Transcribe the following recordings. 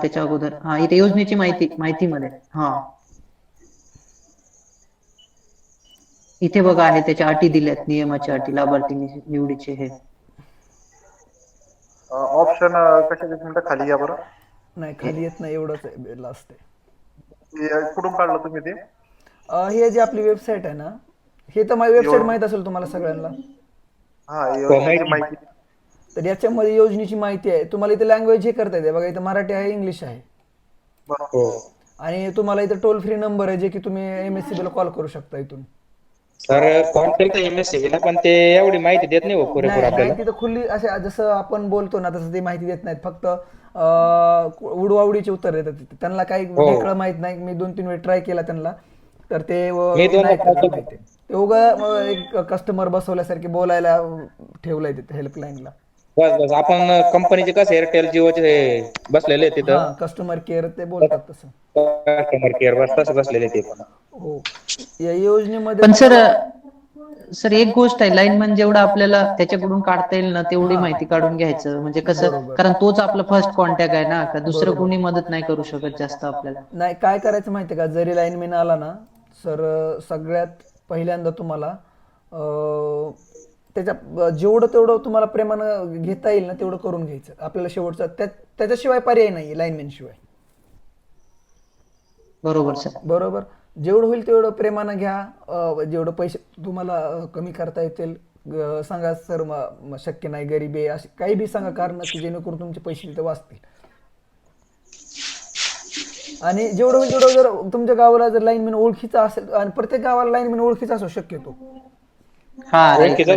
त्याच्या अगोदर. हा इथे योजनेची माहिती माहितीमध्ये. हा. इथे बघा आहे त्याच्या अटी दिल्यात नियमाच्या अटी लाभार्थी नि- निवडीचे हे. ऑप्शन कशाचे मिनिटं खाली या बरं. नाही खाली येत नाही एवढंच लास्ट आहे हे कुठून काढलं तुम्ही ते? अं, हे जी आपली वेबसाईट आहे ना हे तर माझी वेबसाईट माहीत असेल तुम्हाला सगळ्यांना. हा योजनेची माहिती. तर याच्यामध्ये योजनेची माहिती आहे. तुम्हाला इथे लँग्वेज हे करता येते. बघा इथं मराठी आहे इंग्लिश आहे. बरोबर. आणि तुम्हाला इथं टोल फ्री नंबर आहे जे की तुम्ही एम एस सी ला कॉल करू शकता इथून. सर कॉल केलं एम एस सी ला पण ते एवढी माहिती देत नाही हो पुरेपूर आपल्याला. खुली असे जसं आपण बोलतो ना तसं ते माहिती देत नाहीत. फक्त अं, उडवाउडीचे उत्तर देतात तिथे. त्यांना काही वेगळं माहीत नाही. मी दोन तीन वेळ ट्राय केला त्यांना. तर. ते उगा एक कस्टमर बसवल्यासारखे बोलायला ठेवलंय तिथे हेल्पलाईनला बस बस. आपण कंपनीचे कसं एअरटेल जिओचे हे बसलेले आहेत तिथं? हा कस्टमर केअर ते बोलतात तसं. कस्टमर केअर बस तसं बसलेले ते पण. हो. या योजनेमध्ये पण सर सर एक गोष्ट आहे लाईनमॅन जेवढं आपल्याला त्याच्याकडून काढता येईल ना तेवढी माहिती काढून घ्यायचं. म्हणजे कसं कारण तोच आपला फर्स्ट कॉन्टॅक्ट आहे ना का दुसरं कोणी मदत नाही करू शकत जास्त आपल्याला. नाही काय करायचं माहितीये का? जरी लाईनमॅन आला ना सर सगळ्यात पहिल्यांदा तुम्हाला त्याच्या जेवढं तेवढं तुम्हाला प्रेमानं घेता येईल ना तेवढं करून घ्यायचं. आपल्याला शेवटचं त्या त्याच्याशिवाय पर्याय नाही लाईनमॅन शिवाय बरोबर सर. बरोबर? जेवढं होईल तेवढं प्रेमानं घ्या. जेवढं पैसे तुम्हाला कमी करता येतील सांगा सर शक्य नाही गरीब असे काही बी सांगा कारण की जेणेकरून तुमचे पैसे तिथे वाचतील. आणि जेवढं होईल तेवढं जर तुमच्या गावाला जर लाईनमॅन ओळखीचा असेल आणि प्रत्येक गावाला लाईनमॅन ओळखीचा असो शक्यतो. हा ओळखीचं.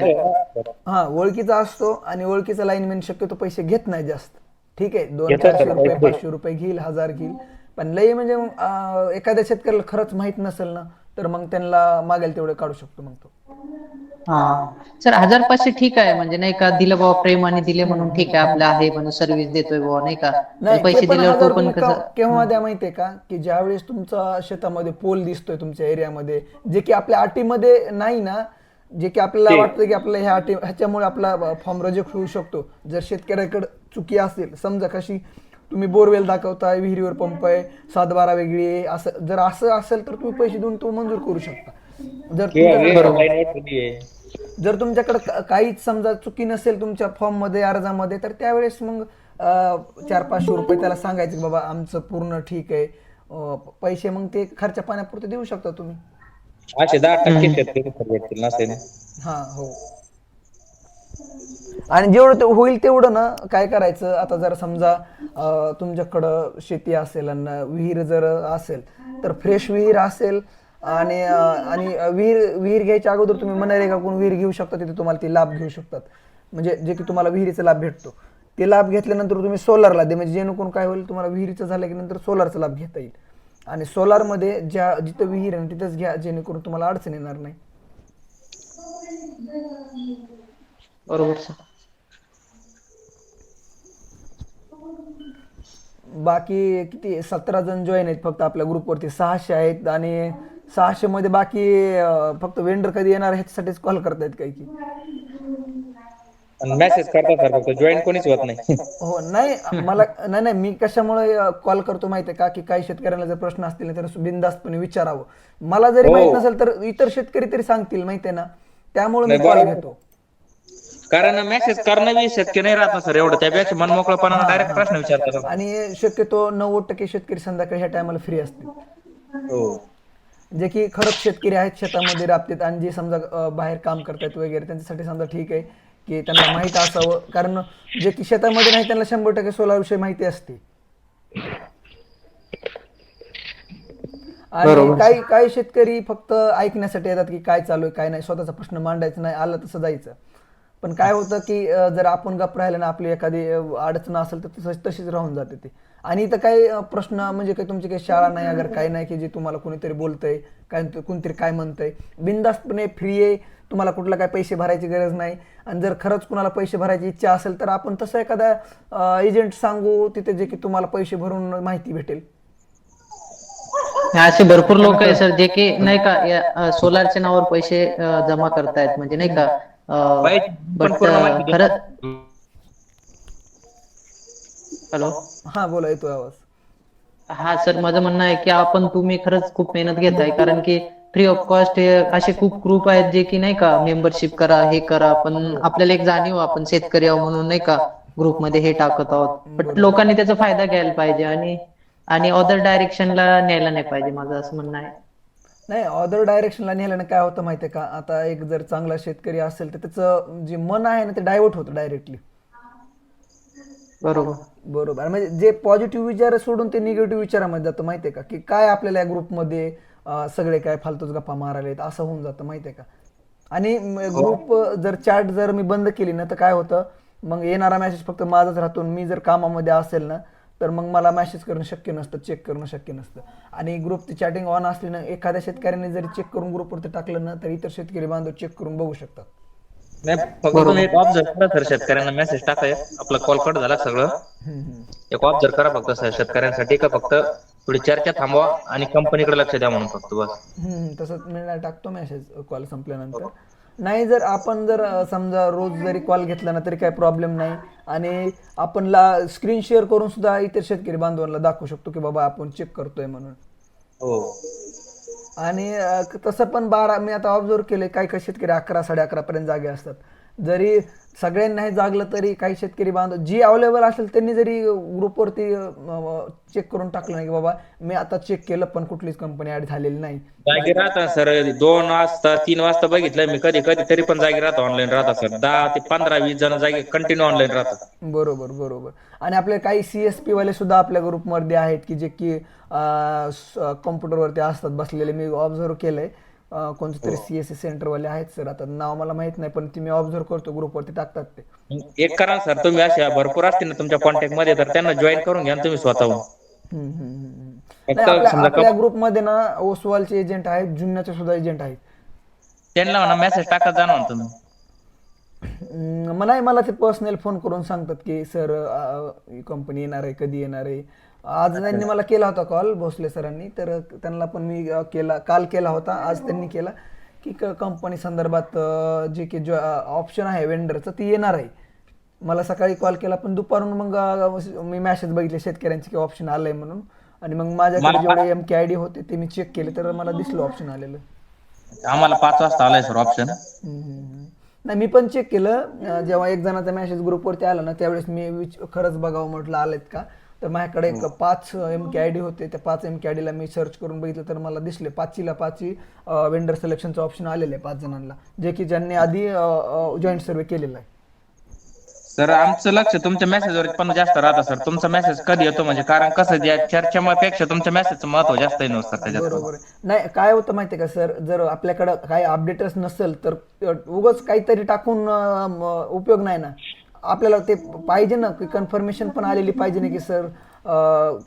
हा असतो आणि ओळखीचा लाईनमॅन शक्यतो पैसे घेत नाही जास्त. ठीक आहे दोन चारशे रुपये. पाचशे रुपये घेईल हजार घेईल. पण लई म्हणजे मग, एखाद्या शेतकऱ्याला खरंच माहीत नसेल ना तर मग त्यांना मागेल तेवढे काढू शकतो मग तो. हा. सर हजार पाचशे ठीक आहे म्हणजे नाही का दिलं बाबा प्रेमाने दिले म्हणून ठीक आहे आपलं आहे म्हणून सर्व्हिस देतोय बाबा नाही का? नाही पैसे दिल्यावर पण तुम्ही कसं केव्हा- केव्हा द्या माहितीये का? की ज्यावेळेस तुमचा शेतामध्ये पोल दिसतोय तुमच्या एरियामध्ये जे की आपल्या अटीमध्ये नाही ना जे की आपल्याला वाटतं की आपल्या ह्या अटी ह्याच्यामुळे आपला फॉर्म रिजेक्ट होऊ शकतो. जर शेतकऱ्याकडे चुकी असेल समजा कशी तुम्ही बोरवेल दाखवताय विहिरीवर पंप आहे सात बारा वेगळी आहे असं जर असं असेल तर तुम्ही पैसे देऊन तो मंजूर करू शकता. जर. जर तुमच्याकडे काहीच समजा चुकी नसेल तुमच्या फॉर्ममध्ये अर्जामध्ये तर त्यावेळेस मग चार पाचशे रुपये त्याला सांगायचे बाबा आमचं पूर्ण ठीक आहे. पैसे मग ते खर्चा पाण्यापुरते देऊ शकता तुम्ही. असे दहा टक्के शेतकरी भेटतील नसेल हा हो. आणि जेवढं ते होईल तेवढं ना काय करायचं? आता जर समजा अं, तुमच्याकडं शेती असेल आणि विहीर जर असेल तर फ्रेश विहीर असेल आणि अं, आणि विहीर विहीर घ्यायच्या अगोदर तुम्ही मनरेगाकडून विहीर घेऊ शकता? तिथे तुम्हाला ते लाभ घेऊ शकतात. म्हणजे जे की तुम्हाला विहिरीचा लाभ भेटतो. ते लाभ घेतल्यानंतर तुम्ही सोलारला दे. म्हणजे जेणेकरून काय होईल? तुम्हाला विहिरीचं झालं की नंतर सोलारचा लाभ घेता येईल. आणि सोलारमध्ये ज्या जिथं विहीर आहे तिथंच घ्या जेणेकरून तुम्हाला अडचण येणार नाही. बरोबर सर. बाकी किती सतरा जण जॉईन आहेत फक्त आपल्या ग्रुपवरती सहाशे आहेत आणि सहाशे मध्ये बाकी अं, फक्त वेंडर कधी येणार ह्याच्यासाठीच कॉल करतायत काही की. मेसेज करतात सर फक्त जॉईन कोणीच होत नाही. हो नाही मला नाही नाही मी कशामुळे कॉल करतो माहितीये का? की काही शेतकऱ्यांना जर प्रश्न असतील तर बिनधास्तपणे विचारावं. मला जरी हो. माहीत नसेल तर इतर शेतकरी तरी सांगतील माहितीये ना? त्यामुळे मी कॉल. घेतो. कारण मेसेज करणं बी शक्य नाही राहत ना सर एवढं त्यापेक्षा मनमोकळपणानं डायरेक्ट प्रश्न विचारतात. आणि शक्यतो नव्वद टक्के शेतकरी संध्याकाळी ह्या टायमाला फ्री असतील. हो. जे की खरंच शेतकरी आहेत शेतामध्ये राबतात आणि जे समजा बाहेर काम करतात वगैरे त्यांच्यासाठी समजा ठीक आहे. की त्यांना माहीत असावं. कारण जे की शेतामध्ये नाही त्यांना शंभर टक्के सोलार विषयी माहिती असते. आणि काही काही शेतकरी फक्त ऐकण्यासाठी येतात की काय चालू आहे काय नाही. स्वतःचा प्रश्न मांडायचा नाही आलं तसं जायचं. पण काय होतं की जर आपण गप राहिलं ना आपली एखादी अडचण असेल तर तशीच राहून जाते ते. आणि इथं काही प्रश्न म्हणजे काही तुमची काही शाळा नाही अगर काही नाही की जे तुम्हाला कोणीतरी बोलतंय काय कोणतरी काय म्हणतंय बिनधास्तपणे फ्री आहे तुम्हाला कुठला काय पैसे भरायची गरज नाही. आणि जर खरंच कुणाला पैसे भरायची इच्छा असेल तर आपण तसं एखादा एजंट सांगू तिथे जे की तुम्हाला पैसे भरून माहिती भेटेल. असे भरपूर लोक आहे सर जे की नाही का सोलारच्या नावावर पैसे जमा करतायत म्हणजे नाही का बट हॅलो? हा बोला येतोय आवाज. हा सर माझं म्हणणं आहे की आपण तुम्ही खरंच खूप मेहनत घेताय कारण की फ्री ऑफ कॉस्ट हे असे खूप ग्रुप आहेत जे की नाही का मेंबरशिप करा हे करा पण आपल्याला एक जाणीव आपण शेतकरी आहोत म्हणून नाही का ग्रुपमध्ये हे टाकत आहोत. पण लोकांनी त्याचा फायदा घ्यायला पाहिजे आणि आणि अदर डायरेक्शनला न्यायला नाही पाहिजे माझं असं म्हणणं आहे. नाही अदर डायरेक्शनला नेल्याने काय होतं माहितीये का? आता एक जर चांगला शेतकरी असेल तर त्याचं जे मन आहे ना ते डायव्हर्ट होतं डायरेक्टली बरोबर. बरोबर. म्हणजे जे पॉझिटिव्ह विचार सोडून ते निगेटिव्ह विचारामध्ये जातं माहितीये का? की काय आपल्याला या ग्रुपमध्ये सगळे काय फालतूच गप्पा मारायला असं होऊन जातं माहितीये का? आणि ग्रुप जर चॅट जर मी बंद केली ना तर काय होतं? मग येणारा मेसेज फक्त माझाच राहतो मी जर कामामध्ये असेल ना तर मग मला मेसेज करणं शक्य नसतं चेक करणं शक्य नसतं. आणि ग्रुपची चॅटिंग ऑन असली ना एखाद्या शेतकऱ्याने जरी चेक करून ग्रुपवरती टाकलं ना तर इतर शेतकरी बांधव चेक करून बघू शकतात. नाही फक्त तुम्ही एक ऑब्झर्व करा सर शेतकऱ्यांना मेसेज टाका एक. आपला कॉल कट झाला सगळं. एक ऑब्झर्व करा फक्त सर शेतकऱ्यांसाठी का फक्त थोडी चर्चा थांबवा आणि कंपनीकडे लक्ष द्या म्हणून फक्त बस. तसंच मी टाकतो मेसेज कॉल संपल्यानंतर. नाही जर आपण जर समजा रोज जरी कॉल घेतला ना तरी काही प्रॉब्लेम नाही. आणि आपण ला स्क्रीन शेअर करून सुद्धा इतर शेतकरी बांधवांना दाखवू शकतो की बाबा आपण चेक करतोय म्हणून. हो. आणि अ, क- तसं पण बारा मी आता ऑब्झर्व केले काही काही शेतकरी अकरा साडे अकरा पर्यंत जागे असतात. जरी सगळ्यांनी नाही जागलं तरी काही शेतकरी बांधव जी अवेलेबल असेल त्यांनी जरी ग्रुपवरती चेक करून टाकलं नाही की बाबा मी आता चेक केलं पण कुठलीच कंपनी ऍड झालेली नाही. जागी राहता सर दोन वाजता तीन वाजता बघितलं मी कधी कधी तरी पण जागी राहतो ऑनलाईन राहता सर. दहा ते पंधरा वीस जण जागी कंटिन्यू ऑनलाईन राहतात. बरोबर बरोबर. आणि आपले काही सी एस पी वाले सुद्धा आपल्या ग्रुपमध्ये आहेत की जे की कॉम्प्युटरवरती असतात बसलेले. मी ऑब्झर्व केलंय. कोणते तरी सी एस सी सेंटरवाले आहेत सर आता नाव मला माहीत नाही पण ती मी ऑब्झर्व करतो ग्रुपवरती टाकतात ते. एक करा सर तुम्ही अशा भरपूर असतील ना तुमच्या कॉन्टॅक्टमध्ये तर त्यांना जॉईन करून घ्या ना तुम्ही स्वतःहून. हम्म, हम्म, हम्म, हम्म. फक्त नाही, आपल्या समजा आपल्या ग्रुपमध्ये ना ओसवालचे एजंट आहेत जुन्याचे सुद्धा एजंट आहेत. त्यांना म्हणा मेसेज टाकत जा ना तुम्ही अं, मलाही मला ते पर्सनल फोन करून सांगतात की सर कंपनी येणार आहे कधी येणार आहे? आज त्यांनी मला केला होता कॉल भोसले सरांनी. तर त्यांना पण मी केला काल केला होता. आज त्यांनी केला की कंपनी संदर्भात जे की जो ऑप्शन आहे वेंडरचं ती येणार आहे. मला सकाळी कॉल केला पण दुपारून मग मी मेसेज बघितले शेतकऱ्यांचे की ऑप्शन आलंय म्हणून. आणि मग माझ्याकडे जेवढे एम के आय डी होते ते मी चेक केले तर मला दिसलं ऑप्शन आलेलं. आम्हाला पाच वाजता आलाय सर ऑप्शन. नाही मी पण चेक केलं. जेव्हा एक जणाचा मेसेज ग्रुपवरती आला ना त्यावेळेस मी खरंच बघावं म्हटलं आलेत का? तर माझ्याकडे एक पाच एम के आय डी होते. त्या पाच एम के आय डीला मी सर्च करून बघितलं तर मला दिसले. पाचीला पाचही वेंडर सिलेक्शनचं ऑप्शन आलेलं आहे पाच जणांना. जे की ज्यांनी आधी जॉईंट सर्वे केलेला आहे. सर आमचं लक्ष तुमच्या मेसेजवर पण जास्त राहतं सर. तुमचा मेसेज कधी येतो म्हणजे? कारण कसं या चर्चेपेक्षा तुमच्या मेसेजचं महत्त्व जास्त सर त्याच्यात? बरोबर आहे. नाही काय होतं माहितीये का सर? जर आपल्याकडं काही अपडेटच नसेल तर उगच काहीतरी टाकून अं, म, उपयोग नाही ना. आपल्याला ते पाहिजे ना की कन्फर्मेशन पण आलेली पाहिजे ना की सर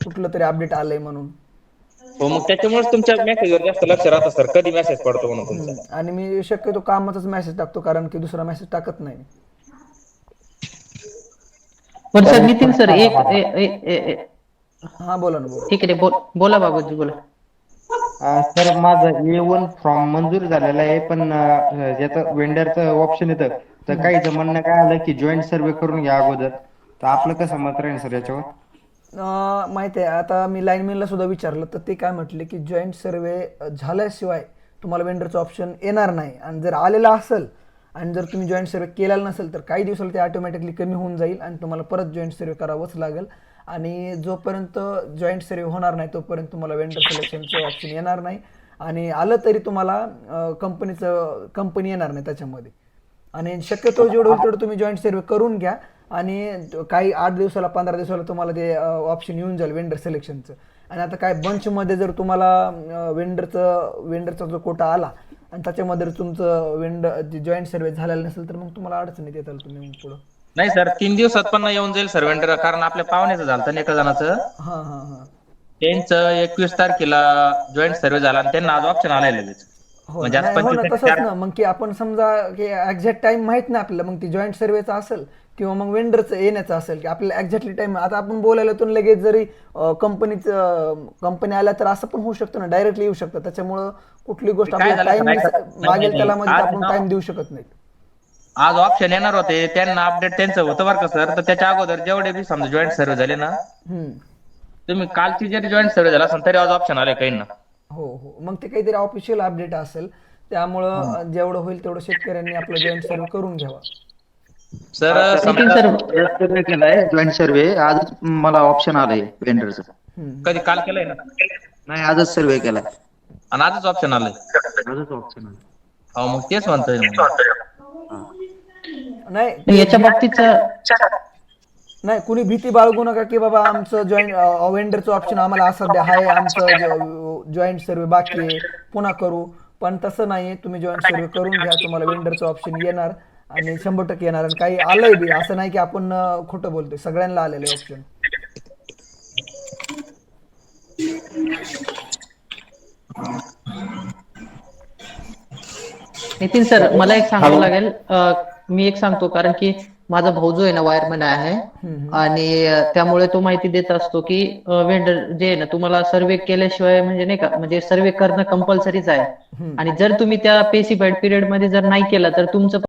कुठलं तरी अपडेट आलंय म्हणून. हो मग त्याच्यामुळेच तुमच्या मेसेजवर जास्त लक्ष राहतं सर कधी मेसेज पडतो म्हणून तुमचा. आणि मी शक्यतो कामाचाच मेसेज टाकतो कारण की दुसरा मेसेज टाकत नाही. पण सर नितीन सर एक ए- ए- ए- ए- हा बोला ना बोला. ठीक आहे बोल बोला बाबाजी बोला. अं, सर माझं ए वन फॉर्म मंजूर झालेला आहे पण अं, ज्याचं वेंडरचं ऑप्शन येतं. तर काही म्हणणं काय आलं की जॉईंट सर्वे करून घ्या अगोदर. तर आपलं कसं मत राहील सर याच्यावर? अं, माहिती आहे आता मी लाईनमॅनला सुद्धा विचारलं तर ते काय म्हटले की जॉईंट सर्वे झाल्याशिवाय तुम्हाला वेंडरचं ऑप्शन येणार नाही. आणि जर आलेला असेल आणि जर तुम्ही जॉईंट सर्वे केलेला नसेल तर काही दिवसाला ते ऑटोमॅटिकली कमी होऊन जाईल आणि तुम्हाला परत जॉईंट सर्वे करावंच लागेल. आणि जोपर्यंत जॉईंट सर्वे होणार नाही तोपर्यंत तुम्हाला वेंडर सिलेक्शनचं ऑप्शन येणार नाही. आणि आलं तरी तुम्हाला कंपनीचं कंपनी येणार नाही त्याच्यामध्ये. आणि शक्यतो जेवढं होईल तेवढं तुम्ही जॉईंट सर्वे करून घ्या. आणि काही आठ दिवसाला पंधरा दिवसाला तुम्हाला ते ऑप्शन येऊन जाईल वेंडर सिलेक्शनचं आणि आता काय बंचमध्ये जर तुम्हाला वेंडरचं वेंडरचा जो कोटा आला आणि त्याच्यामध्ये तुमचं वेंडर जॉईंट सर्वे झालेलं नसेल तर मग तुम्हाला अडचणीत येताल तुम्ही मग पुढं. नाही सर तीन दिवसात पण येऊन जाईल सर वेंडर कारण आपल्या पाहुण्याचं झालं ना एका जणाचं. हां हां हां. त्यांचं एकवीस तारखेला जॉईंट सर्वे झाला आणि त्यांना आज ऑप्शन आलाय लगेच हो म्हणजे आज नाही, हो ना पंचवीस तसंच ना. मग की आपण समजा की एक्झॅक्ट टाइम माहीत नाही आपल्याला. मग ती जॉईंट सर्वेचा असेल किंवा मग वेंडरचं येण्याचं असेल की आपल्याला एक्झॅक्टली टाइम आता आपण बोलायला तर लगेच जरी कंपनीचं कंपनी आल्या तर असं पण होऊ शकतं ना. डायरेक्टली येऊ शकतं. त्याच्यामुळं कुठली गोष्ट काय आपल्याला झालं, टाइम? मागेल नाही, त्याला मध्ये आज आपण ना- टाइम देऊ शकत नाही. आज ऑप्शन येणार होते. त्यांना अपडेट त्यांचं होतं बरं का सर तर त्याच्या अगोदर जेवढे बी समजा जॉईंट सर्वे झाले ना हम्म. तुम्ही कालची जरी जॉईंट सर्वे झाला असेल तरी आज ऑप्शन आले काही ना हो हो. मग ते काहीतरी ऑफिशियल अपडेट असेल. त्यामुळं जेवढं होईल तेवढं शेतकऱ्यांनी आपलं जॉईंट सर्वे करून घ्यावा. सर सर्वे केलाय जॉईंट सर्वे आजच मला ऑप्शन आलंय वेंडरचं. कधी काल केलंय ना? नाही आजच सर्वे केलाय. आणि आजच ऑप्शन आलंय. आजच ऑप्शन आलं हो मग तेच म्हणतोय मी. नाही याच्या बाबतीतचं नाही कुणी भीती बाळगू नका की बाबा आमचं जॉईंट वेंडरचं ऑप्शन आम्हाला असं द्या आहे आमचं जॉईंट सर्वे बाकी आहे पुन्हा करू. पण तसं नाही तुम्ही जॉईंट सर्वे करून घ्या तुम्हाला वेंडरचं ऑप्शन येणार आणि शंभर टक्के येणार. आणि काही आलंय बी असं नाही की आपण खोटं बोलतोय सगळ्यांना आलेलं आहे ऑप्शन नितीन सर मला एक सांगावं लागेल. मी एक सांगतो कारण की माझा भाऊ जो आहे ना वायरमॅन आहे. आणि त्यामुळे तो माहिती देत असतो की वेंडर जे आहे ना तुम्हाला सर्वे केल्याशिवाय म्हणजे नाही का म्हणजे सर्वे करणं कंपल्सरीच आहे. आणि जर तुम्ही त्या पेसिफाईड पिरियडमध्ये जर नाही केलं तर तुमचं